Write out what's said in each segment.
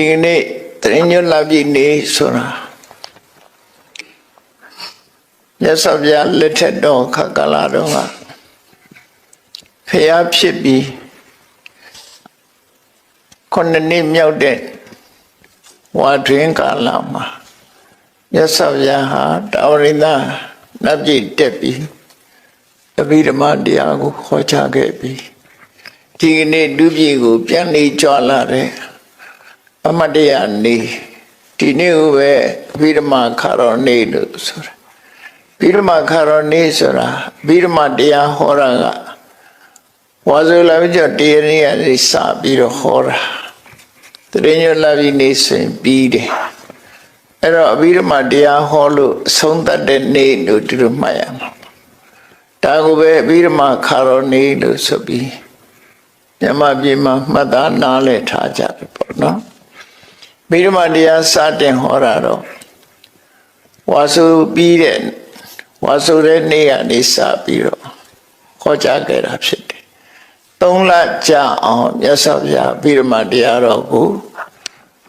ဒီကနေ့တရင်ညွတ်လာပြီနေဆိုတာမြတ်စွာဘုရားလက်ထက်တော်ခက္ကလာတော်ကဖျားဖြစ်ပြီးခုနှစ်နှစ်မြောက်တဲ့ဝါတွင်ကာလမှာမြတ်စွာဘုရားဟာတာဝရိန္ဒနတ်ပြည်တက်ပြီးတပိဓမ္မတရားကိုခေါ်ချခဲ့ပြီးဒီကနေ့ဒုပြည်ကိုပြန်နေကြွလာတဲ့ အမတ်တရားနေဒီနေ့ကိုပဲဗိဓမာခါတော်နေလို့ဆိုတာဗိဓမာခါတော်နေဆိုတာဗိဓမာတရားဟောတာကဝါဇုလာဝိကျတရားရည်ကနေစပြီးတော့ဟောတာတရင်ညလာပြီးနေစဉ်ပြီးတယ်အဲ့တော့အဗိဓမာတရားဟောလို့ဆုံးသက်တဲ့နေ့လို့ဒီလိုမှတ်ရမှာဒါကိုပဲအဗိဓမာခါတော်နေလို့ဆိုပြီးမြမပြေမှာမှတ်သားနားလည်ထားကြတယ်ပေါ့နော် ဗိဓမာတရားစတင်ဟောတာတော့ဝါစုပြီးတဲ့ဝါစုတဲ့နေ့ကနေစပြီးတော့ဟောကြားခဲ့တာဖြစ်တယ်သုံးလကြာအောင်မြတ်စွာဘုရားဗိဓမာတရားတော်ကို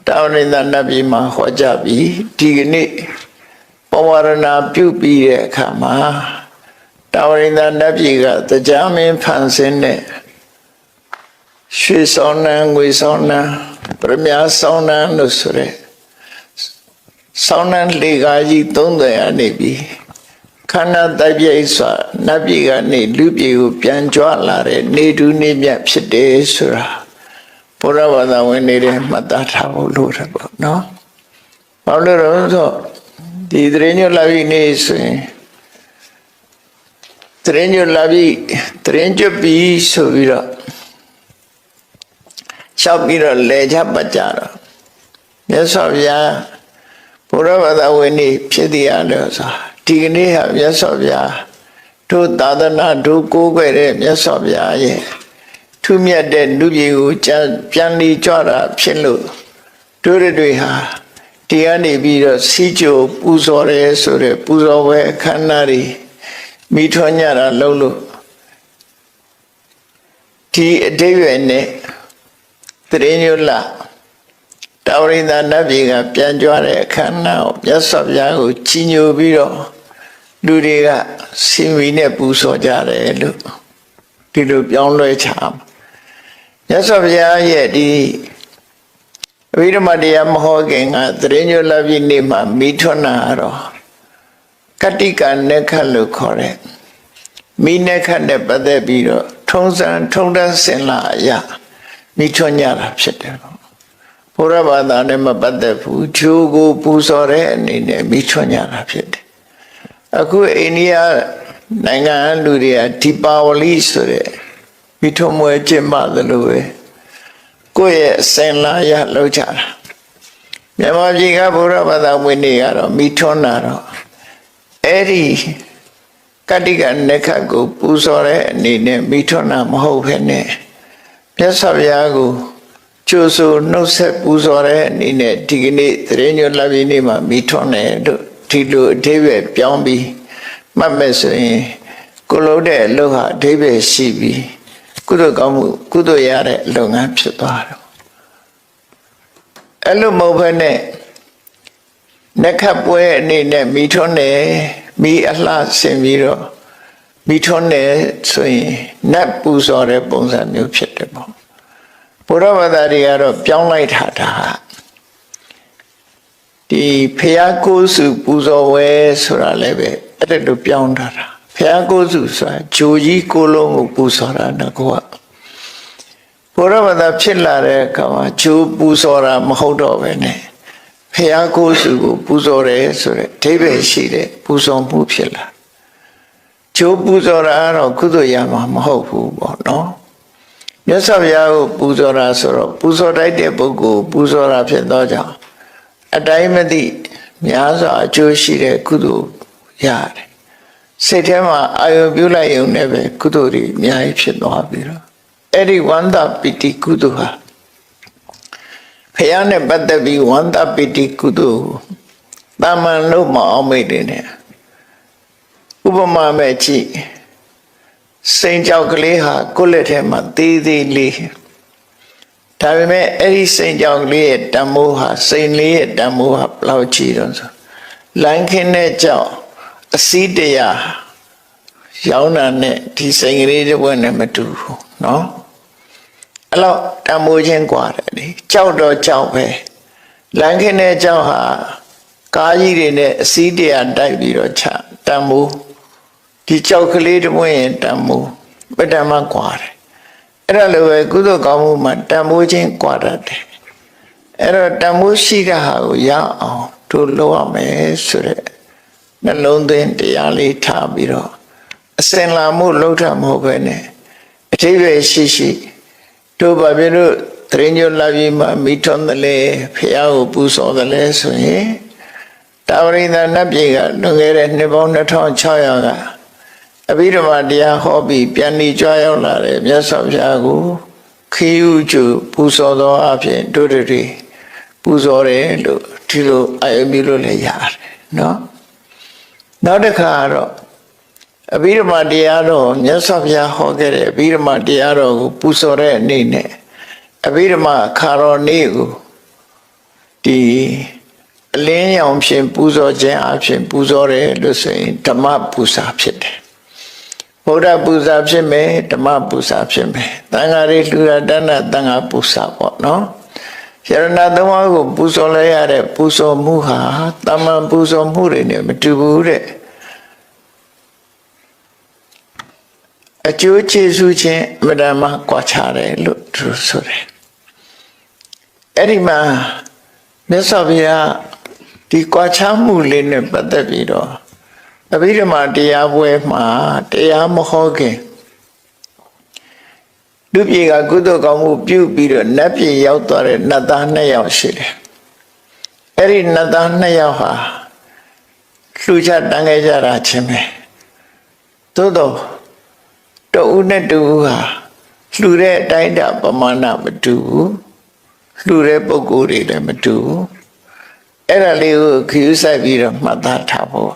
တာဝရိန္ဒနတ်ပြည်မှာဟောကြားပြီးဒီကနေ့ပဝရဏပြုပြီးတဲ့အခါမှာတာဝရိန္ဒနတ်ပြည်ကတရားမင်းဖန်ဆင်းတဲ့ရွှေဆောင်နှံငွေဆောင်နှံ ပရမညာဆောင်နှံလို့ဆိုရဲဆောင်နှံလေကားကြီးသုံးတယ်အနေပြီးခန္ဓာတိုက်ပြိစွာနတ်ပြည်ကနေလူပြည်ကိုပြန်ကြွလာတဲ့နေတူးနေမြတ်ဖြစ်တယ်ဆိုတာဘုရားဘာသာဝင်နေတဲ့မှတ်သားထားဖို့လိုတယ်ပေါ့နော်။ဘာလို့လဲဆိုတော့ဒီသရင်ညလာပြီနေဆိုရင်သရင်ညလာပြီသရင်ကျွတ်ပြီဆိုပြီးတော့ လျှောက်ပြီးတော့လဲချပတ်ကြတော့မြတ်စွာဘုရားဘုရားဘာသာဝင်နေဖြစ်တည်ရလို့ဆိုဒီကနေ့ဟာမြတ်စွာဘုရားတို့သာသနာတို့ကိုးကွယ်တဲ့မြတ်စွာဘုရားရဲ့ထူးမြတ်တဲ့လူပြည်ကိုပြန်လီကြွတာဖြစ်လို့တို့တွေဟာဒီကနေပြီးတော့စီကြိုပူဇော်ရဲဆိုတဲ့ပူဇော်ပွဲအခမ်းအနားတွေမိထွန်းကြတာလုံးလို့ဒီအတိတ်ရွယ်နဲ့ တရင်ညလတာဝရိန္ဒနတ်ပြည်ကပြန်ကြွတဲ့အခမ်းအနားကိုမြတ်စွာဘုရားကိုကြီးညိုပြီးတော့လူတွေကစင်ဝီနဲ့ပူဇော်ကြတယ်လို့ဒီလိုပြောင်းလဲချာမြတ်စွာဘုရားရဲ့ဒီအဘိဓမ္မာတရားမဟောခင်ကတရင်ညလပြည်နေ့မှာမိထွန်းတာတော့ကတိကနက္ခလို့ခေါ်တဲ့မိနက္ခနဲ့ပတ်သက်ပြီးတော့ထုံးစံထုံးတမ်းစင်လာအရာ မိထွန်းကြတာဖြစ်တယ်ဘုရားဘာသာနဲ့မပတ်သက်ဘူးဂျိုးကိုပူဇော်တဲ့အနေနဲ့မိထွန်းကြတာဖြစ်တယ်အခုအိန္ဒိယနိုင်ငံလူတွေကဒီပါဝလိဆိုတဲ့မိထွန်းမွဲကျင့်ပသလိုပဲကိုယ့်ရဲ့စင်လာရလောက်ကြတာမြန်မာပြည်ကဘုရားဘာသာဝင်တွေကတော့မိထွန်းတာတော့အဲ့ဒီကတိကနက္ခတ်ကိုပူဇော်တဲ့အနေနဲ့မိထွန်းတာမဟုတ်ဘဲနဲ့ မြတ်စွာဘုရားကိုကျိုးဆိုနှုတ်ဆက်ပူဇော်တဲ့အနေနဲ့ဒီကနေ့သရေညွတ်လပြည့်နေ့မှာမိထွန်းတယ်လို့ဒီလိုအသေးပဲပြောင်းပြီးမှတ်မဲ့ဆိုရင်ကိုလို့တဲ့အလုပ်ဟာအသေးပဲရှိပြီးကုသိုလ်ကောင်းမှုကုသိုလ်ရတဲ့လုပ်ငန်းဖြစ်သွားတယ်အဲ့လိုမဟုတ်ဘဲနဲ့နက္ခတ်ပွဲအနေနဲ့မိထွန်းတယ်မိအလှဆင်ပြီးတော့ မိထွန်းတယ်ဆိုရင်နတ်ပူဇော်တဲ့ပုံစံမျိုးဖြစ်တယ်ပေါ့ဘုရားဘာသာတွေကတော့ပြောင်းလိုက်တာဒါဒီဖျားကိုးစုပူဇော်ဝဲဆိုတာလည်းပဲအဲ့ဒါလိုပြောင်းထားတာဖျားကိုးစုဆိုတာဂျိုကြီးကိုလုံးကိုပူဇော်တာငါကဘုရားဘာသာဖြစ်လာတဲ့အခါမှာဂျိုးပူဇော်တာမဟုတ်တော့ပဲနဲ့ဖျားကိုးစုကိုပူဇော်တယ်ဆိုတဲ့အဓိပ္ပာယ်ရှိတဲ့ပူဇော်မှုဖြစ်လာ ဂျိုးပူဇော်တာကတော့ကုသိုလ်ရမှာမဟုတ်ဘူးပေါ့နော်မြတ်စွာဘုရားကိုပူဇော်တာဆိုတော့ပူဇော်တိုက်တဲ့ပုဂ္ဂိုလ်ပူဇော်တာဖြစ်သောကြောင့်အတိုင်းမသိများစွာအကျိုးရှိတဲ့ကုသိုလ်ရတယ်စိတ်ထဲမှာအာယုပြုလိုက်ရုံနဲ့ပဲကုသိုလ်တွေအများကြီးဖြစ်သွားပြီတော့အဲ့ဒီဝန္တာပိတိကုသိုလ်ဟာဖះနဲ့ပတ်သက်ပြီးဝန္တာပိတိကုသိုလ်တာမန်လို့မအောင်မိတ်တယ်နဲ့ ဥပမာမဲ့ကြည့်စိန်ကြောက်ကလေးဟာကိုယ့်လက်ထဲမှာသေးသေးလေး ဒါပေမဲ့အဲ့ဒီစိန်ကြောင့်လေးရဲ့တန်မိုးဟာစိန်လေးရဲ့တန်မိုးဟာဘယ်လောက်ကြီးတော့ဆိုလိုင်းခင်းတဲ့ကြောင့်အစည်းတရားရောင်းတာနဲ့ဒီစိန်ကလေးတစ်ဝက်နဲ့မတူဘူးเนาะအဲ့တော့တန်မိုးချင်းกว่าတယ်လေကြောက်တော့ကြောက်ပဲလိုင်းခင်းတဲ့ကြောင့်ဟာကားကြီးတွေနဲ့အစည်းတရားတိုက်ပြီးတော့ချတန်မိုး ဒီကြောက်ကလေးတပွင့်ရင်တန်မိုးပတ္တမကွာတယ်အဲ့ဒါလိုပဲကုသိုလ်ကောင်းမှုမှာတန်မိုးခြင်းကွာတတ်တယ်အဲ့တော့တန်မိုးရှိတာဟာကိုရအောင်တို့လုပ်ရမယ်ဆိုတဲ့နှလုံးသွင်းတရားလေးထားပြီးတော့အစင်လာမှုလောက်တာမဟုတ်ပဲနဲ့အထိပ္ပယ်ရှိရှိတို့ဘာဖြစ်လို့တရင်ညလာပြီးမှမိထွန်းတယ်လေဖះကိုပူဆော်တယ်လေဆိုရင်တာဝရိန္ဒနတ်ပြည်ကလွန်ခဲ့တဲ့နှစ်ပေါင်း2600က အဘိဓမ္မာတရားဟောပြီးပြန်ပြီးကြွားရောက်လာတယ်မြတ်စွာဘုရားကိုခီးဥကျူပူဇော်သောအဖြစ်တို့တွေပူဇော်တယ်လို့ဒီလိုအယုံပြုလို့လည်းရတယ်နော်နောက်တစ်ခါတော့အဘိဓမ္မာတရားတော်မြတ်စွာဘုရားဟောခဲ့တဲ့အဘိဓမ္မာတရားတော်ကိုပူဇော်တဲ့အနေနဲ့အဘိဓမ္မာခါတော်နေ့ကိုဒီအလင်းရောင်ဖြင့်ပူဇော်ခြင်းအဖြစ်ပူဇော်တယ်လို့ဆိုရင်ဓမ္မပူဇာဖြစ်တယ် ဗုဒ္ဓပူဇာဖြစ်မယ်ဓမ္မပူဇာဖြစ်မယ်တန်ဃာတွေလှူတာတဏ္ဍတန်ဃာပူဇာပေါ့နော်ယရဏသုံးပါးကိုပူဇော်လိုက်ရတဲ့ပူဇော်မှုဟာတမန်ပူဇော်မှုတွေနဲ့မတူဘူးတဲ့အကျိုးကျေးဇူးချင်းအမှန်တမ်းကွာခြားတယ်လို့သူဆိုတယ်အဲ့ဒီမှာမြတ်စွာဘုရားဒီကွာခြားမှုလေးနဲ့ပတ်သက်ပြီးတော့ အဘိဓမ္မာတရားပွဲမှာတရားမဟောခင်လူပြေကကုသိုလ်ကောင်းမှုပြုပြီးတော့နတ်ပြည်ရောက်သွားတဲ့နတ်သားနှစ်ယောက်ရှိတယ်အဲ့ဒီနတ်သားနှစ်ယောက်ဟာလှူချတန်းခဲ့ကြတာချင်းပဲသို့တော့တဦးနဲ့တဦးဟာလှူတဲ့အတိုင်းတာပမာဏမတူဘူးလှူတဲ့ပုံကိုယ်တွေလည်းမတူဘူးအဲ့ဒါလေးကိုခရူးဆိုင်ပြီးတော့မှတ်သားထားဖို့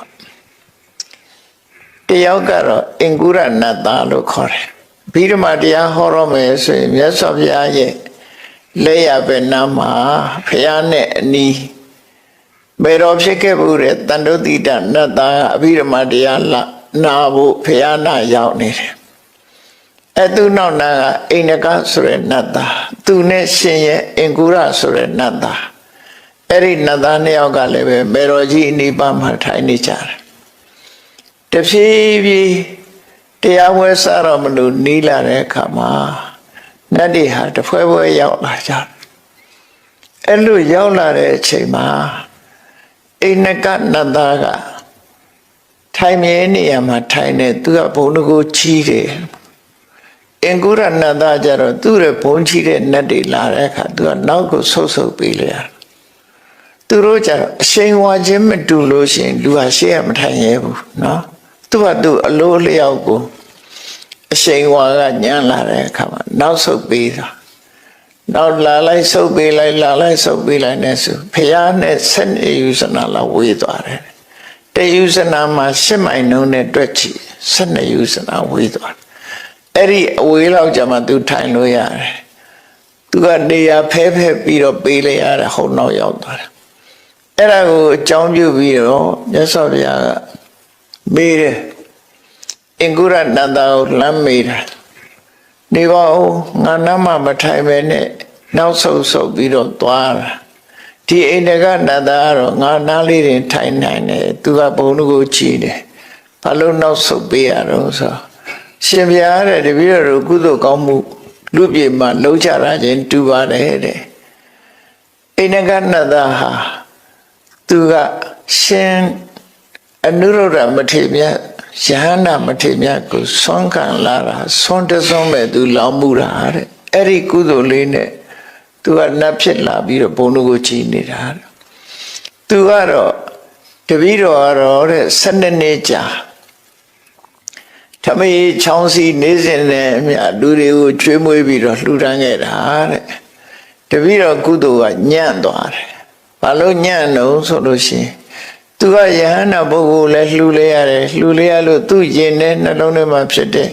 တယောက်ကတော့အင်ကုရနတ်သားလို့ခေါ်တယ်ဘိဓမ္မာတရားဟောရမယ်ဆိုရင်မြတ်စွာဘုရားရဲ့လက်ရပဲနာမှာဖះနဲ့အနီးဘယ်တော့ဖြစ်ခဲ့ဘူးတဲ့တန်တုတိတနတ်သားအဘိဓမ္မာတရားလာနာဖို့ဖះနာရောက်နေတယ်အဲသူနောက်နာကအိန္ဒကဆိုတဲ့နတ်သားသူနဲ့ရှင်ရဲ့အင်ကုရဆိုတဲ့နတ်သားအဲ့ဒီနတ်သားနှစ်ယောက်ကလည်းပဲမေတော်ကြီးအနိပါမှာထိုင်နေကြတယ် တဖြည်းဖြည်းတရားဝဲစားတော့မလို့နီးလာတဲ့အခါမှာနတ်တွေဟာတဖွဲဖွဲရောက်လာကြတယ်အဲ့လိုရောက်လာတဲ့အချိန်မှာအိန္ဒကနတ်သားကထိုင်မြဲနေရမှာထိုင်နေသူကဘုံတကူချီးတယ်အင်္ဂုရနတ်သားကြတော့သူ့ရဲ့ဘုံချီတဲ့နတ်တွေလာတဲ့အခါသူကနောက်ကိုဆုပ်ဆုပ်ပေးလိုက်ရတယ်သူတို့ကြတော့အရှိန်ဝါခြင်းမတူလို့ရှိရင်လူဟာရှေ့ရမထိုင်ရဲဘူးเนาะ သူကသူအလိုလျောက်ကိုအရှိန်ဝါကညံလာတဲ့အခါမှာနောက်ဆုပ်ပေးတာနောက်လာလိုက်ဆုပ်ပေးလိုက်လာလိုက်ဆုပ်ပေးလိုက်နဲ့ဆိုဖះနဲ့ဆက်နေယူစနာလာဝေးသွားတယ်တယူစနာမှာရှစ်မိုင်နှုံးနဲ့တွက်ချီဆက်နေယူစနာဝေးသွားတယ်အဲ့ဒီအဝေးလောက်ကြမှာသူထိုင်လို့ရတယ်သူကနေရာဖဲဖဲပြီးတော့ပေးလိုက်ရတယ်ဟုတ်နောက်ရောက်သွားတယ်အဲ့ဒါကိုအကြောင်းပြုပြီးတော့မြတ်စွာဘုရားကမေးတယ် အင်္ဂုရနန္ဒာကိုလမ်းမေးတာနေပါဦးငါနမမထိုင်ပဲနဲ့နောက်ဆုပ်ဆုပ်ပြီးတော့သွားတာဒီအိန္ဒကနန္ဒာကတော့ငါနားလေးတင်ထိုင်နိုင်တယ်သူကဘုံကိုကြည်တယ်ဘာလို့နောက်ဆုပ်ပေးရတော့ဆိုရှင်ဘုရားတဲ့တပည့်တော်တို့ကုသိုလ်ကောင်းမှုလူပြေမှာလှုပ်ချတာချင်းတူပါတယ်တဲ့အိန္ဒကနန္ဒာဟာသူကရှင်အနုရုဒ္ဓမထေမြတ် ယဟန္တာမထေမြတ်ကိုဆွမ်းခံလာတာဆွမ်းတဆွမ်းမဲ့သူလောင်မှုတာတဲ့အဲ့ဒီကုသိုလ်လေးနဲ့သူကနတ်ဖြစ်လာပြီးတော့ဘုံတို့ကိုချီနေတာတဲ့သူကတော့တပည့်တော်ကတော့တဲ့12နှစ်ကြာဓမေချောင်းစီနေစဉ်နဲ့အမြလူတွေကိုကျွေးမွေးပြီးတော့လှူဒန်းခဲ့တာတဲ့တပည့်တော်ကုသိုလ်ကညံ့သွားတယ်ဘာလို့ညံ့တော့ဆိုလို့ရှိရင် သူကယဟန္တာပုဂ္ဂိုလ်လည်းလှူလဲရတယ်လှူလဲရလို့သူ့ရင်ထဲနှလုံးထဲမှာဖြစ်တဲ့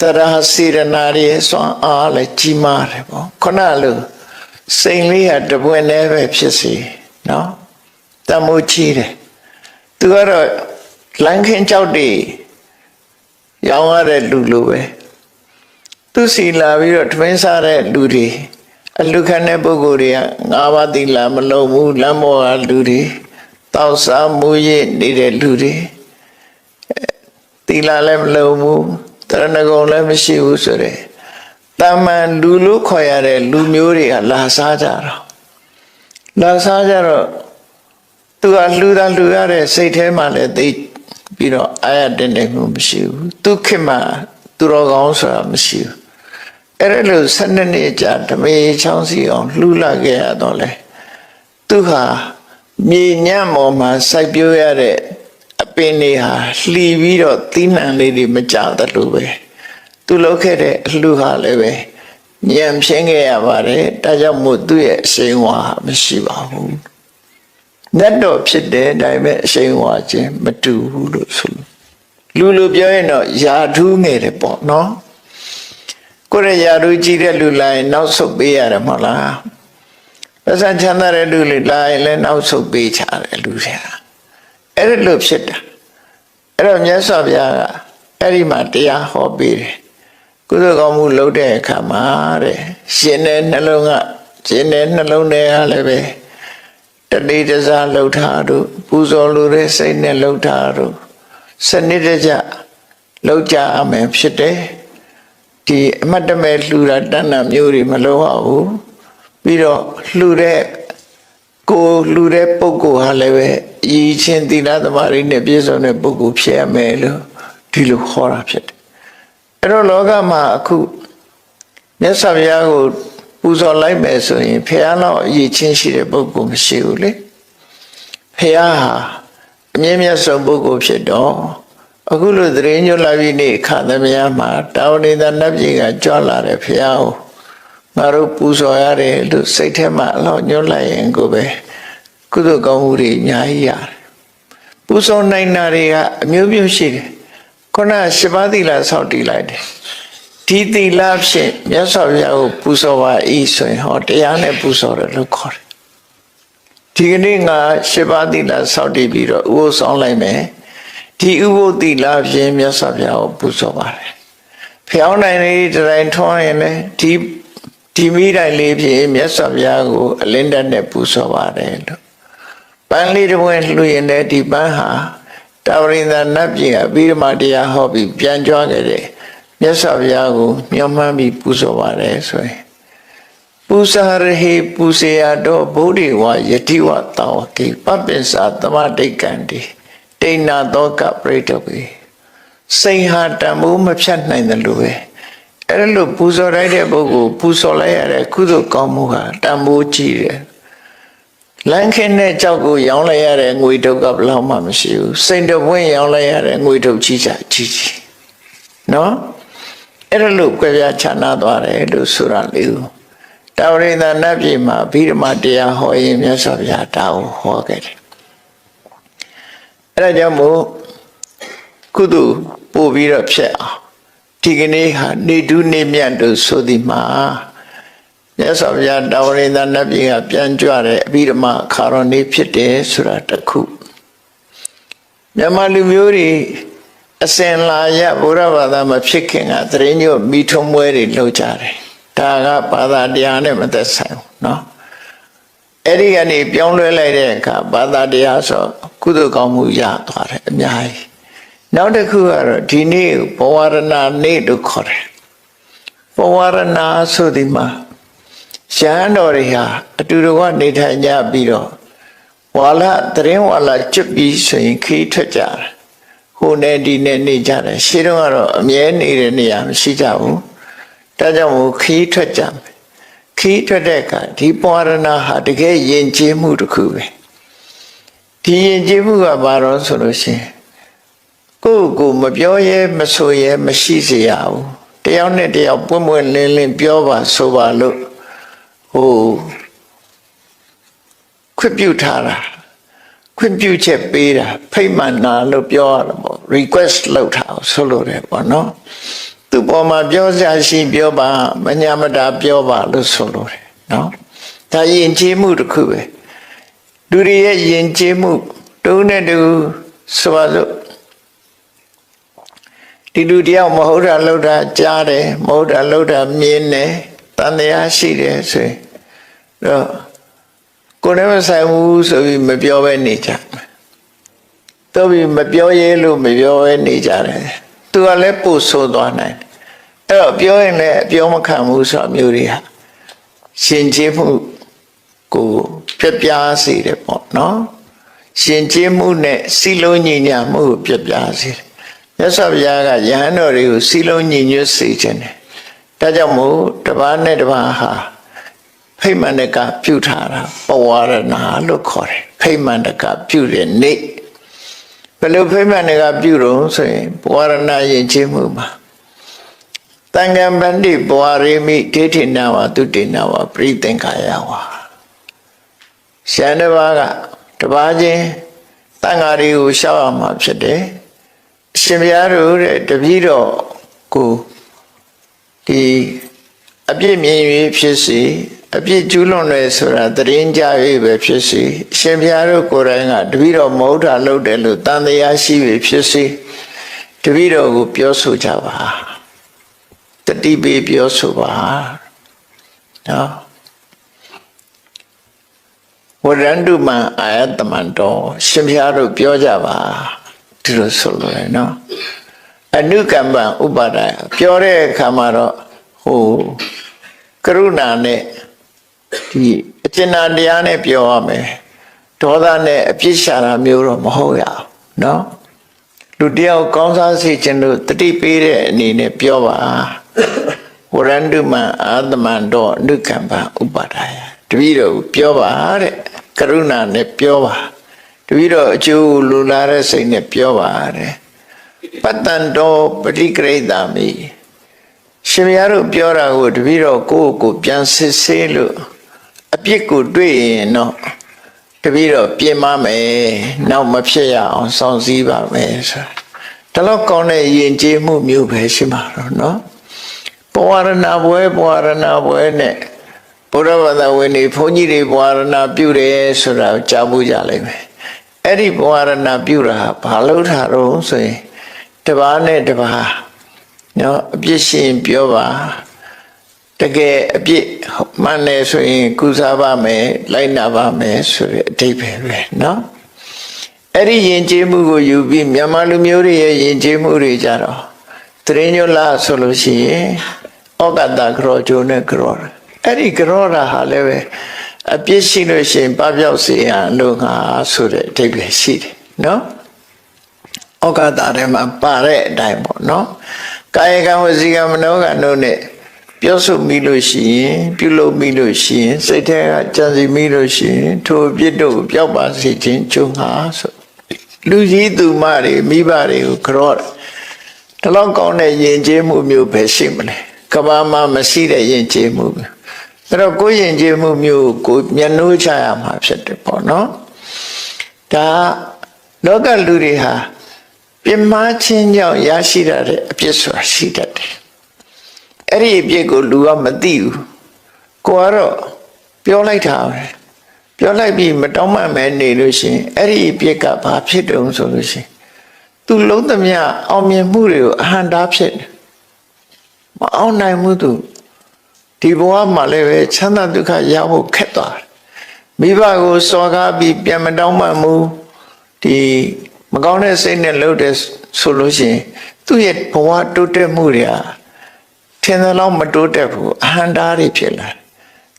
ဓတရဟစေရနာရဲ့စွမ်းအားလည်းကြီးမားတယ်ပေါ့ခုနလိုစိန်လေးဟာတပွင့်နဲ့ပဲဖြစ်စီနော်တမိုးကြီးတယ်သူကတော့လမ်းခင်းကြောက်တွေရောင်းရတဲ့လူလိုပဲသူစီလာပြီးတော့ထွင်းစားတဲ့လူတွေအလူခံတဲ့ပုဂ္ဂိုလ်တွေကငါးပါးသီလာမလုံးဘူးလမ်းပေါ်ကလူတွေ တောက်စားမှုရနေတဲ့လူတွေတီလာလည်းမလုံးဘူးတရဏဂုံလည်းမရှိဘူးဆိုတဲ့တာမန်လူလို့ခေါ်ရတဲ့လူမျိုးတွေကလာစားကြတော့လာစားကြတော့သူကလှူတာလှူရတဲ့စိတ်ထဲမှာလည်းသိပြီးတော့အာရတဲ့နေမှုမရှိဘူးသူခေတ်မှာသူတော်ကောင်းဆိုတာမရှိဘူးအဲ့ဒါလို့၁၂နှစ်ကြာဓမေချောင်းစီအောင်လှူလာခဲ့ရတော့လေသူဟာ မြေညံ့ပေါ်မှာစိုက်ပျိုးရတဲ့အပင်တွေဟာလှီပြီးတော့သီးနှံလေးတွေမကြသလိုပဲသူလုပ်ခဲ့တဲ့အလှဟာလည်းပဲညံဖြင်းခဲ့ရပါတယ်ဒါကြောင့်မို့သူ့ရဲ့အရှိန်ဝါမရှိပါဘူးနတ်တော်ဖြစ်တဲ့ဒါပေမဲ့အရှိန်ဝါခြင်းမတူဘူးလို့ဆိုလို့လူလူပြောရင်တော့ယာထူးငယ်တယ်ပေါ့နော်ကိုရယာထူးကြီးတဲ့လူလာရင်နောက်ဆုတ်ပေးရတယ်မဟုတ်လား ပစံချမ်းသာတဲ့လူလေးလာရင်လည်းနောက်ဆုတ်ပေးချတယ်လူတွေကအဲ့ဒါလို့ဖြစ်တာအဲ့တော့မြတ်စွာဘုရားကအဲ့ဒီမှာတရားဟောပေးတယ်ကုသိုလ်ကောင်းမှုလုပ်တဲ့အခါမှာတဲ့ရှင်တဲ့နှလုံးကရှင်တဲ့နှလုံးထဲကလည်းပဲတတိတစားလှုပ်ထားတို့ပူဇော်လိုတဲ့စိတ်နဲ့လှုပ်ထားတို့စနစ်တကျလှုပ်ကြအမယ်ဖြစ်တယ်ဒီအမတ်တမဲ့လှူတာတဏ္ဍမျိုးတွေမလုပ်ရဘူး ပြီးတော့လှူတဲ့ကိုလှူတဲ့ပုဂ္ဂိုလ်ဟာလည်းပဲရည်ချင်းသီလသမားတွေနဲ့ပြည့်စုံတဲ့ပုဂ္ဂိုလ်ဖြစ်ရမယ်လို့ဒီလိုခေါ်တာဖြစ်တယ်အဲ့တော့လောကမှာအခုမြတ်စွာဘုရားကိုပူဇော်လိုက်မယ်ဆိုရင်ဖះလောက်အရေးချင်းရှိတဲ့ပုဂ္ဂိုလ်မရှိဘူးလေဖះဟာအမြင့်မြတ်ဆုံးပုဂ္ဂိုလ်ဖြစ်တော့အခုလိုသတင်းညွှန်လာပြီးနေခါသမယမှာတာဝတိသနတ်ပြည်ကကြွလာတဲ့ဖះကို ငါတို့ပူဇော်ရတယ်လို့စိတ်ထဲမှာအလောက်ညွှန်လိုက်ရင်ကိုပဲကုသိုလ်ကောင်းမှုတွေအများကြီးရတယ်ပူဇော်နိုင်တာတွေကအမျိုးမျိုးရှိတယ်ခုနရှစ်ပါးသီလဆောက်တည်လိုက်တယ်ဒီသီလဖြင့်မြတ်စွာဘုရားကိုပူဇော်ပါဤဆိုရင်ဟောတရားနဲ့ပူဇော်တယ်လို့ခေါ်တယ်ဒီကနေ့ငါရှစ်ပါးသီလဆောက်တည်ပြီးတော့ဥပုသ်ဆောင်လိုက်မယ်ဒီဥပုသ်သီလဖြင့်မြတ်စွာဘုရားကိုပူဇော်ပါတယ်ဖျောင်းနိုင်လေးတိုင်းထွန်းရင်လည်းဒီ ဒီမိတိုင်းလေးဖြင့်မြတ်စွာဘုရားကိုအလင်းတက်နဲ့ပူဇော်ပါတယ်လို့ပန်းလေးတစ်ပွင့်လှူရင်လည်းဒီပန်းဟာတာဝရိန္ဒနတ်ပြည်ကပြီးဓမ္မတရားဟောပြီးပြန်ကြွားခဲ့တဲ့မြတ်စွာဘုရားကိုမျှော်မှန်းပြီးပူဇော်ပါတယ်ဆိုရင်ပူဇာရဟေပူဇေယတော်ဗုဒ္ဓေဝယတိဝတောဝကေပပ္ပင်္စာသမတိတ်ကံတိတိဏသောကပရိတဝေစိန်ဟာတံမိုးမဖြတ်နိုင်တယ်လို့ပဲ အဲ့ဒါလို့ပူဇော်လိုက်တဲ့ပုဂ္ဂိုလ်ပူဇော်လိုက်ရတဲ့ကုသိုလ်ကောင်းမှုဟာတံမိုးကြီးတယ်လမ်းခင်းတဲ့ကြောက်ကိုရောင်းလိုက်ရတဲ့ငွေတုပ်ကဘယ်လောက်မှမရှိဘူးစိန်တပွင့်ရောင်းလိုက်ရတဲ့ငွေတုပ်ကြီးချာကြီးကြီးနော်အဲ့ဒါလို့ကြွယ်ပြချနာသွားတယ်လို့ဆိုတာလေးကိုတာဝရိန္ဒနတ်ပြည်မှာဗိဓမာတရားဟောရင်မြတ်စွာဘုရားတာကိုဟောခဲ့တယ်အဲ့ဒါကြောင့်မို့ကုသိုလ်ပို့ပြီးတော့ဖြစ်အောင် ဒီကနေ့ဟာနေတူးနေမြတ်တို့ဆိုသည်မှာမြတ်စွာဘုရားတာဝရိန္ဒနတ်ပြည်ကပြန်ကြွတဲ့အဘိဓမ္မာခါရောနေ့ဖြစ်တယ်ဆိုတာတစ်ခုမြန်မာလူမျိုးတွေအစဉ်လာရဘုရားဘာသာမဖြစ်ခင်ကသရင်ညို့မိထုံးပွဲတွေလုပ်ကြတယ်ဒါကဘာသာတရားနဲ့မသက်ဆိုင်ဘူးเนาะအဲ့ဒီကနေပြောင်းလဲလိုက်တဲ့အခါဘာသာတရားဆိုကုသိုလ်ကောင်းမှုရသွားတယ်အများကြီး နောက်တစ်ခုကတော့ဒီနေ့ဘဝရဏနေ့လို့ခေါ်တယ်ဘဝရဏဆိုဒီမှာရဟန်းတော်တွေဟာအတူတူကနေထိုင်ကြပြီးတော့ဝါလတရင်ဝါလကျွတ်ပြီးဆိုရင်ခီးထွက်ကြတယ်ဟိုနဲ့ဒီနဲ့နေကြတယ်ရှင်းတော့ကတော့အမြဲနေတဲ့နေရာမရှိကြဘူးဒါကြောင့်မို့ခီးထွက်ကြမယ်ခီးထွက်တဲ့အခါဒီပွာရဏဟာတကယ်ယဉ်ကျေးမှုတစ်ခုပဲဒီယဉ်ကျေးမှုကဘာလို့ဆိုလို့ရှိရင် ကိုယ့်ကိုယ်မပြောရဲမဆိုရဲမရှိစေရဘူးတယောက်နဲ့တယောက်ပွင့်ပွင့်လင်းလင်းပြောပါဆိုပါလို့ဟိုခွင့်ပြုထားတာခွင့်ပြုချက်ပေးတာဖိတ်မှန်တာလို့ပြောရတာပေါ့ request လုပ်တာဆိုလို့တယ်ပေါ့နော်သူ့ပေါ်မှာပြောစရာရှိပြောပါမညာမတာပြောပါလို့ဆိုလိုတယ်နော်ဒါယဉ်ကျေးမှုတစ်ခုပဲလူတွေရဲ့ယဉ်ကျေးမှုတုံးနဲ့တူဆိုပါစို့ ဒီလူတယောက်မဟုတ်တာလှုပ်တာကြားတယ်မဟုတ်တာလှုပ်တာမြင်တယ်တန်တရားရှိတယ်ဆိုရင်တော့ကိုယ်နဲ့မဆိုင်ဘူးဆိုပြီးမပြောဘဲနေကြမယ်တော့ပြီးမပြောရဲလို့မပြောဘဲနေကြတယ်သူကလည်းပို့ဆိုးသွားနိုင်တယ်အဲ့တော့ပြောရင်လည်းအပြောမခံဘူးဆိုတော့မျိုးတွေဟာရှင်ကျေးမှုကိုပြက်ပြားစေတယ်ပေါ့နော်ရှင်ကျေးမှုနဲ့စီလုံးညီညာမှုကိုပြက်ပြားစေတယ် မြတ်စွာဘုရားကယဟန်တော်တွေကိုစီလုံးညီညွတ်စေခြင်းတယ်ဒါကြောင့်မို့တစ်ပါးနဲ့တစ်ပါးဟာဖိမှန်တကပြုထားတာပဝရဏလို့ခေါ်တယ်ဖိမှန်တကပြုတဲ့နေ့ဘယ်လိုဖိမှန်တကပြုတော့ဆိုရင်ပဝရဏယဉ်ကျေးမှုမှာတန်ခံပန္တိပဝရေမိဒိဋ္ဌိနာဝသုတေနာဝပရိသင်္ခာယဝါရှန္ဒဘာကတပါးချင်းတန်ဃာတွေကိုရှောက်ရမှာဖြစ်တယ်အ ရှင်ဘုရားတို့တဲ့တပည့်တော်ကိုဒီအပြစ်မြင်၍ဖြစ်စီအပြစ်ကျူးလွန်တယ်ဆိုတာတရင်ကြ၍ပဲဖြစ်စီအရှင်ဘုရားတို့ကိုယ်တိုင်ကတပည့်တော်မဟုတ်တာလုပ်တယ်လို့တန်တရားရှိပြီဖြစ်စီတပည့်တော်ကိုပြောဆိုကြပါတတိပိပြောဆိုပါနော်ဝရန္တုမံအာယတမံတော်ရှင်ဘုရားတို့ပြောကြပါ ဒီလိုဆိုလို့ရနော်အနုကမ္ပံဥပါဒာယပြောတဲ့အခါမှာတော့ဟိုကရုဏာနဲ့ဒီအကျဉ်းတရားနဲ့ပြောရမယ်ဒေါသနဲ့အပြစ်ရှာတာမျိုးတော့မဟုတ်ရအောင်နော်လူတယောက်ကောင်းစားစေခြင်းလို့တတိပေးတဲ့အနေနဲ့ပြောပါဝရန္တုမံအာသမံတော်အနုကမ္ပံဥပါဒာယတပည့်တော်ပြောပါတဲ့ကရုဏာနဲ့ပြောပါ တပည့်တော်အကျိုးလူလာတဲ့စိတ်နဲ့ပြောပါတဲ့ပတ္တန်တော်ပရိကရိတာမိရှင်မရတို့ပြောတာကိုတပည့်တော်ကိုယ့်ကိုယ်ပြန်စစ်ဆေးလို့အပြစ်ကိုတွေ့ရင်တော့တပည့်တော်ပြင်မမယ်နောက်မဖြစ်ရအောင်စောင့်စည်းပါမယ်ဆိုတာဒါတော့ကောင်းတဲ့ယဉ်ကျေးမှုမျိုးပဲရှိမှာတော့เนาะပဝရဏဘွဲပဝရဏဘွဲနဲ့ဘုရားဘာသာဝင်တွေဘုန်းကြီးတွေပဝရဏပြုတယ်ဆိုတာကိုကြားမှုကြလိမ့်မယ် အဲ့ဒီပဝရဏပြုတာဘာလို့ထားတော့ဆိုရင်တပားနဲ့တပားနော်အပြစ်ရှင်ပြောပါတကယ်အပြစ်မှန်တယ်ဆိုရင်ကုစားပါမယ်လိုက်နာပါမယ်ဆိုတဲ့အဓိပ္ပာယ်ပဲနော်အဲ့ဒီယဉ်ကျေးမှုကိုယူပြီးမြန်မာလူမျိုးတွေရဲ့ယဉ်ကျေးမှုတွေကြတော့တရင်ညွလာဆိုလို့ရှိရင်ဩကတကရောဂျိုနဲ့ကရောအဲ့ဒီကရောတာဟာလည်းပဲ အပြစ်ရှိလို့ရှိရင်ပပျောက်စေရန်လို့ငါဆိုတဲ့အဓိပ္ပာယ်ရှိတယ်နော်ဩကတာထဲမှာပါတဲ့အတိုင်းပေါ့နော်ကာယကံဝစီကံမနောကံတို့ ਨੇ ပြောဆိုမိလို့ရှိရင်ပြုလုပ်မိလို့ရှိရင်စိတ်ထဲကကြံစီမိလို့ရှိရင်ထိုအပြစ်တို့ပျောက်ပါစေခြင်းကျုံငါဆိုလူကြီးသူမတွေမိဘတွေကိုကြော့တယ်ဒီလောက်ကောင်းတဲ့ယဉ်ကျေးမှုမျိုးပဲရှိမလဲကဘာမှမရှိတဲ့ယဉ်ကျေးမှုမျိုး အဲ့တော့ကိုယ်ယဉ်ကျေးမှုမျိုးကိုမျက်နှိုးချရမှာဖြစ်တယ်ပေါ့နော်ဒါလောကလူတွေဟာပြင်းမချင်းကြောင့်ရရှိရတဲ့အပြစ်ဆိုတာရှိတတ်တယ်အဲ့ဒီအပြစ်ကိုလူကမသိဘူးကိုကတော့ပြောလိုက်တာပဲပြောလိုက်ပြီးမတောင်းမှမဲနေလို့ရှိရင်အဲ့ဒီအပြစ်ကဘာဖြစ်တုံဆိုလို့ရှိရင်သူလုံးသမျှအောင်မြင်မှုတွေကိုအဟံတားဖြစ်တယ်မအောင်နိုင်မှုသူ ဒီဘဝမှာလည်းပဲချမ်းသာဒုက္ခရဖို့ခက်သွားတယ်မိဘကိုစော်ကားပြီးပြန်မတောင်းမှမှုဒီမကောင်းတဲ့စိတ်နဲ့လှုပ်တဲ့ဆိုလို့ရှိရင်သူ့ရဲ့ဘဝတိုးတက်မှုတွေကထင်သလောက်မတိုးတက်ဘူးအဟံတားတွေဖြစ်လာ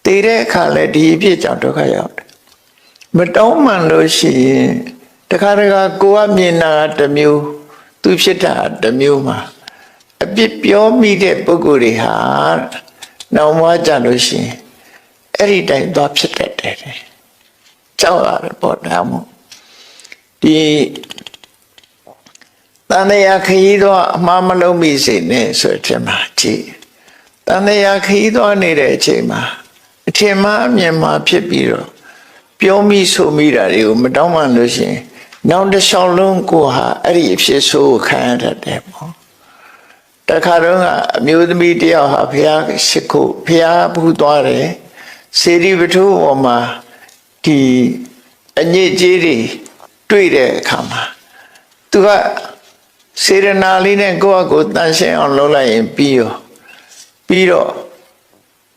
တည်တဲ့အခါလဲဒီအဖြစ်ကြောင့်ဒုက္ခရောက်တယ်မတောင်းမှန်လို့ရှိရင်တခါတခါကိုကမြင်တာတစ်မျိုး သူဖြစ်တာတစ်မျိုးမှာအပြစ်ပြောမိတဲ့ပုဂ္ဂိုလ်တွေဟာ နောက်မှကြလို့ရှိရင်အဲ့ဒီတိုင်သွားဖြစ်တတ်တယ်ကြောက်ရတယ်ပေါ့ဒါမှဒီတန်တရားခရီးတော့အမှားမလုံးမိစေနဲ့ဆိုတဲ့အချိန်မှာကြည့်တန်တရားခရီးတော့နေတဲ့အချိန်မှာအထင်မှားအမြင်မှာဖြစ်ပြီးတော့ပြောမိဆိုမိတာတွေကိုမတောင်းမှလို့ရှိရင် နောက်တစ်လျှောက်လုံးကိုဟာအဲ့ဒီအဖြစ်ဆိုးကိုခံရတတ်တယ်ပေါ့ တခါတော့ကအမျိုးသမီးတယောက်ဟာဖះရှိခိုးဖះဘူးသွားတယ်စေတီပထိုးပေါ်မှာဒီအညစ်အကြေးတွေတွေ့တဲ့အခါမှာသူကစေရနာလေးနဲ့ကိုယ့်အကိုတန်ရှင်းအောင်လုပ်လိုက်ရင်ပြီးရောပြီးတော့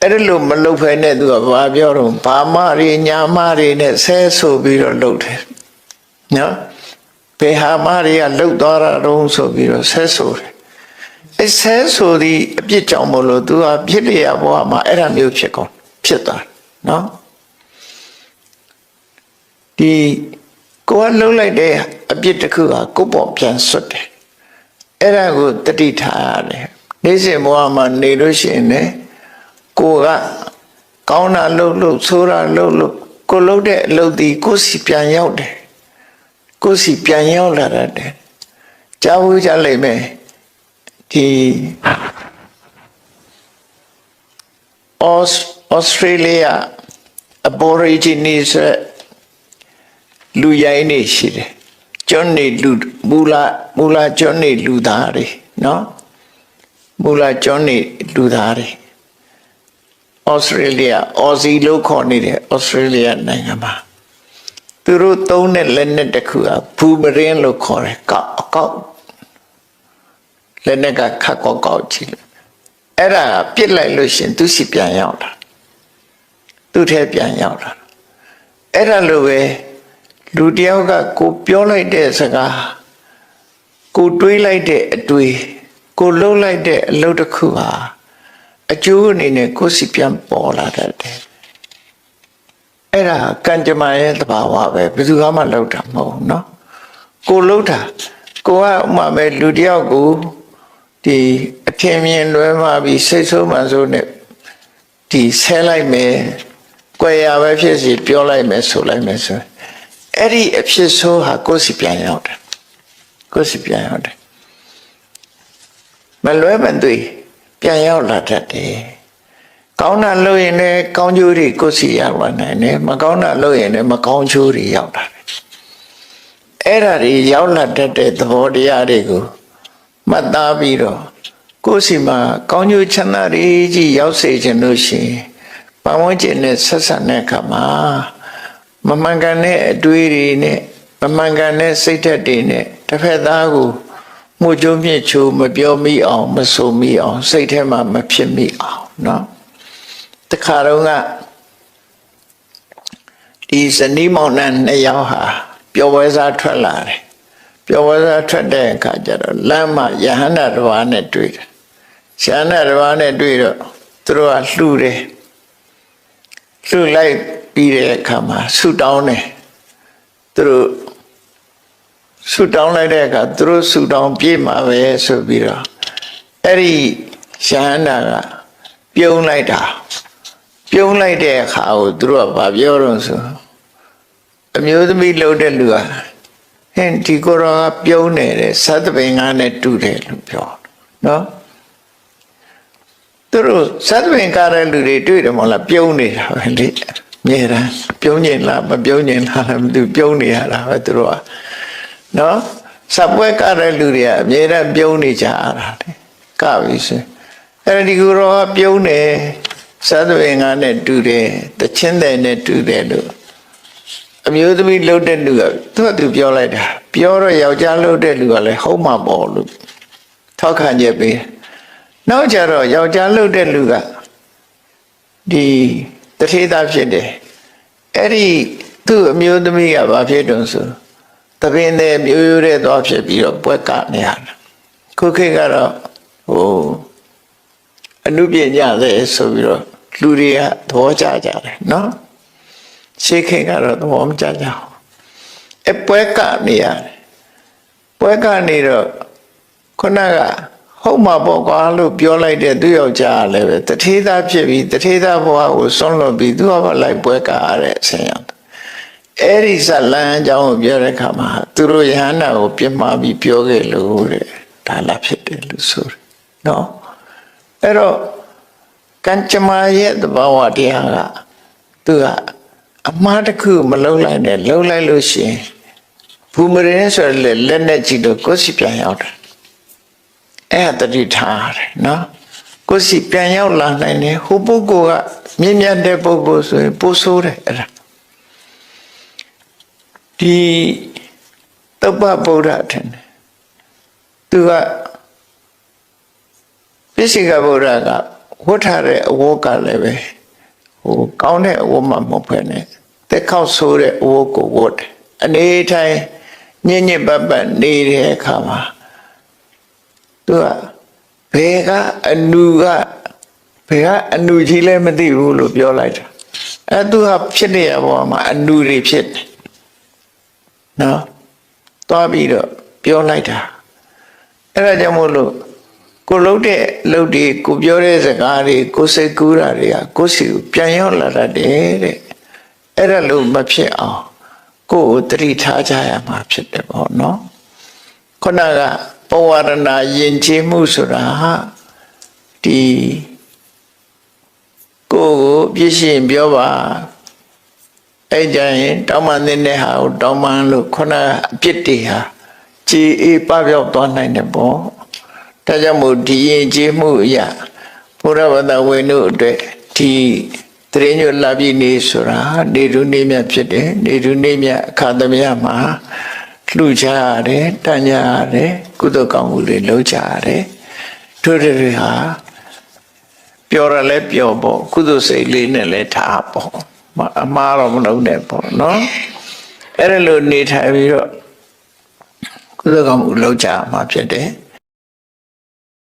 အဲ့ဒါလို့မလုပ်ဖဲနဲ့သူကဘာပြောတော့ဘာမတွေညာမတွေနဲ့ဆဲဆိုပြီးတော့လုပ်တယ်နော်ဘယ်ဟာမတွေကလှုပ်သွားတာတုံးဆိုပြီးတော့ဆဲဆိုတယ် အဲဆဲဆိုသည့်အပြစ်ကြောင့်မလို့သူကဖြစ်လျက်ဘဝမှာအဲ့ဒါမျိုးဖြစ်ကုန်ဖြစ်သွားတယ်နော်ဒီကိုယ်ကလှုပ်လိုက်တဲ့အပြစ်တစ်ခုကကိုယ့်ပေါ်ပြန်ဆွတ်တယ်အဲ့ဒါကိုတတိထားရတယ်နေ့စဉ်ဘဝမှာနေလို့ရှိရင်လည်းကိုယ်ကကောင်းတာလှုပ်လှုပ်ဆိုးတာလှုပ်လှုပ်ကိုလှုပ်တဲ့အလုပ်ဒီကိုယ်စီပြန်ရောက်တယ်ကိုယ်စီပြန်ရောက်လာတတ်တယ်ကြားဘူးကြလိမ့်မယ် ဒီဩစတြေးလျ aborigines ဆိုတဲ့လူရိုင်းနေရှိတယ်ကျွန်းနေလူမူလာမူလာကျွန်းနေလူသားတွေနော်မူလာကျွန်းနေလူသားတွေဩစတြေးလျအော်စီလို့ခေါ်နေတဲ့ဩစတြေးလျနိုင်ငံမှာသူတို့သုံးတဲ့လက်နက်တစ်ခုကဘူမရင်လို့ခေါ်တယ်ကောက်အကောက် လက်နက်ကခတ်ကောက်ကောက်ကြည့်လို့အဲ့ဒါပြစ်လိုက်လို့ရှရင်သူစီပြန်ရောက်တာသူ့ထဲပြန်ရောက်တာအဲ့ဒါလိုပဲလူတယောက်ကကိုပြောလိုက်တဲ့စကားကိုတွေးလိုက်တဲ့အတွေးကိုလှုပ်လိုက်တဲ့အလုပ်တစ်ခုဟာအကျိုးအနေနဲ့ကိုယ်စီပြန်ပေါ်လာတတ်တယ်အဲ့ဒါကံကြမ္မာရဲ့သဘာဝပဲဘယ်သူမှလှုပ်တာမဟုတ်ဘူးเนาะကိုလှုပ်တာကိုကဥမာပဲလူတယောက်ကို ဒီအထင်မြင်လွဲမှာပြီးစိတ်ဆိုးမှန်ဆိုးနဲ့ဒီဆဲလိုက်မယ်ကြွယ်ရပဲဖြစ်စီပြောလိုက်မယ်ဆိုလိုက်မယ်ဆိုရင်အဲ့ဒီအဖြစ်ဆိုးဟာကိုယ်စီပြန်ရောက်တယ်ကိုယ်စီပြန်ရောက်တယ်မလွဲမသွေပြန်ရောက်လာတတ်တယ်ကောင်းတာလုပ်ရင်လည်းကောင်းကျိုးတွေကိုယ်စီရောက်လာနိုင်တယ်မကောင်းတာလုပ်ရင်လည်းမကောင်းကျိုးတွေရောက်လာတယ်အဲ့ဒါတွေရောက်လာတတ်တဲ့သဘောတရားတွေကို မှတ်သားပြီးတော့ကိုယ်စီမှာကောင်းကျိုးချမ်းသာတွေကြီးရောက်စေခြင်းလို့ရှိရင်ပတ်ဝန်းကျင်နဲ့ဆက်ဆံတဲ့အခါမှာမမှန်ကန်တဲ့အတွေးတွေနဲ့မမှန်ကန်တဲ့စိတ်ဓာတ်တွေနဲ့တစ်ဖက်သားကိုမှုကျုံးမြင့်ချိုးမပြောမိအောင်မဆိုမိအောင်စိတ်ထဲမှာမဖြစ်မိအောင်เนาะတခါတော့ကဒီဇနီးမောင်နှံနှစ်ယောက်ဟာပျော်ပွဲစားထွက်လာတယ် ပျော်ပွဲစားထွက်တဲ့အခါကျတော့လမ်းမှာယဟန္တာတော်အားနဲ့တွေ့တယ်ယဟန္တာတော်အားနဲ့တွေ့တော့သူတို့ကလှူတယ်လှူလိုက်ပြီးတဲ့အခါမှာဆူတောင်းတယ်သူတို့ဆူတောင်းလိုက်တဲ့အခါသူတို့ဆူတောင်းပြေးမှာပဲဆိုပြီးတော့အဲ့ဒီရဟန္တာကပြုံးလိုက်တာပြုံးလိုက်တဲ့အခါကိုသူတို့ကဗာပြောတော့ဆိုအမျိုးသမီးလှုပ်တဲ့လူက ဟင်ဒီကိုရောကပြုံးနေတယ်သတ္တပင်ကနဲ့တူတယ်လို့ပြောနော်သူတို့သတ္တပင်ကားတဲ့လူတွေတွေ့တယ်မဟုတ်လားပြုံးနေတာပဲလေမြဲတမ်းပြုံးကျင်လားမပြုံးကျင်လားမသိပြုံးနေရတာပဲသူတို့ကနော်စပွဲကတဲ့လူတွေကအမြဲတမ်းပြုံးနေကြရတာလေကပြီဆိုအဲ့ဒီကူရောပြုံးနေသတ္တဝေငါနဲ့တူတယ်တချင်းတယ်နဲ့တူတယ်လို့ အမျိုးသမီးလှုပ်တဲ့လူကသူကသူပြောလိုက်တာပြောတော့ယောက်ျားလှုပ်တဲ့လူကလည်းဟုတ်မှာပေါ့လို့ထောက်ခံချက်ပေးနောက်ကြတော့ယောက်ျားလှုပ်တဲ့လူကဒီတထေးသားဖြစ်တယ်အဲ့ဒီသူ့အမျိုးသမီးကဘာဖြစ်တုံးဆိုတပင်းတဲ့မျိုးရိုးတဲ့သွားဖြစ်ပြီးတော့ပွဲကနေရတာခုခေတ်ကတော့ဟိုအနုပညာတဲ့ဆိုပြီးတော့လူတွေကသဘောကျကြတယ်နော် ရှေးခေတ်ကတော့သဘောမကျကြဘူးအပွဲကနေရတယ်ပွဲကနေတော့ခုနကဟုတ်မှာပေါ့ကွာလို့ပြောလိုက်တဲ့သူယောက်ျားလည်းပဲတထေးသားဖြစ်ပြီးတထေးသားဘဝကိုဆွန့်လွတ်ပြီးသူကလိုက်ပွဲကားရတဲ့အဆင်ရောက်အဲ့ဒီဇလန်းအကြောင်းကိုပြောတဲ့အခါမှာသူတို့ယဟန္တာကိုပြစ်မှားပြီးပြောခဲ့လို့တဲ့ဒါလာဖြစ်တယ်လို့ဆိုတယ်နော်အဲ့တော့ကံကြမ္မာရဲ့သဘာဝတရားကသူက အမှားတစ်ခုမလုံးလိုက်နဲ့လုံးလိုက်လို့ရှိရင်ဘူမရင်ဆိုရယ်လက်နဲ့ကြည့်လို့ကိုယ်စီပြန်ရောက်တာအဲ့ဒါတတိထားတယ်နော်ကိုယ်စီပြန်ရောက်လာနိုင်တယ်ဟိုပုဂ္ဂိုလ်ကမြင့်မြတ်တဲ့ပုဂ္ဂိုလ်ဆိုရင်ပို့ဆိုးတယ်အဲ့ဒါဒီတုပ္ပဗုဒ္ဓထင်တယ်သူကပိစိကဗုဒ္ဓကဝတ်ထားတဲ့အဝတ်ကလည်းပဲ ဟိုကောင်းတဲ့အဝတ်မှမဟုတ်ဖ ೇನೆ တက်ခေါက်ဆိုးတဲ့အဝတ်ကိုဝတ်တယ်အနေထိုင်ညင်ညစ်ပတ်ပတ်နေတဲ့အခါမှာသူကဘယ်ကအနူကဘယ်ကအနူကြီးလဲမသိဘူးလို့ပြောလိုက်တာအဲသူကဖြစ်နေရပေါ်မှာအနူတွေဖြစ်တယ်နော်သွားပြီးတော့ပြောလိုက်တာအဲ့ဒါကြောင့်မို့လို့ ကိုလှုပ်တဲ့လှုပ်တွေကိုပြောတဲ့စကားတွေကိုစိတ်ကူးတာတွေကကိုယ်စီကိုပြန်ရောက်လာတတ်တယ်တဲ့အဲ့ဒါလို့မဖြစ်အောင်ကိုယ်ကိုတတိထားကြရမှာဖြစ်တယ်ပေါ့နော်ခုနကပဝရဏယဉ်ကျေးမှုဆိုတာဟာဒီကိုယ်ကိုပြည့်ရှင်ပြောပါအဲ့ကြရင်တောင်းပန်တဲ့ဟာကိုတောင်းပန်လို့ခုနကအပြစ်တွေဟာကြည်အေးပပြောက်သွားနိုင်တယ်ပေါ့ ဒါကြောင့်မို့ဒီရင်ကျေးမှုအရာဘုရားဘာသာဝင်တို့အတွက်ဒီတရင်ညွတ်လာပြီနေဆိုတာနေတူနေမြတ်ဖြစ်တယ်နေတူနေမြတ်အခါသမယမှာလှူကြရတယ်တန်ကြရတယ်ကုသိုလ်ကောင်းမှုတွေလုပ်ကြရတယ်တို့တွေဟာပျော်ရလဲပျော်ပေါ့ကုသိုလ်စိတ်လေးနဲ့လဲထားပေါ့မအမှားတော့မလုပ်နဲ့ပေါ့နော်အဲ့ဒါလိုနေထိုင်ပြီးတော့ကုသိုလ်ကောင်းမှုလုပ်ကြမှာဖြစ်တယ်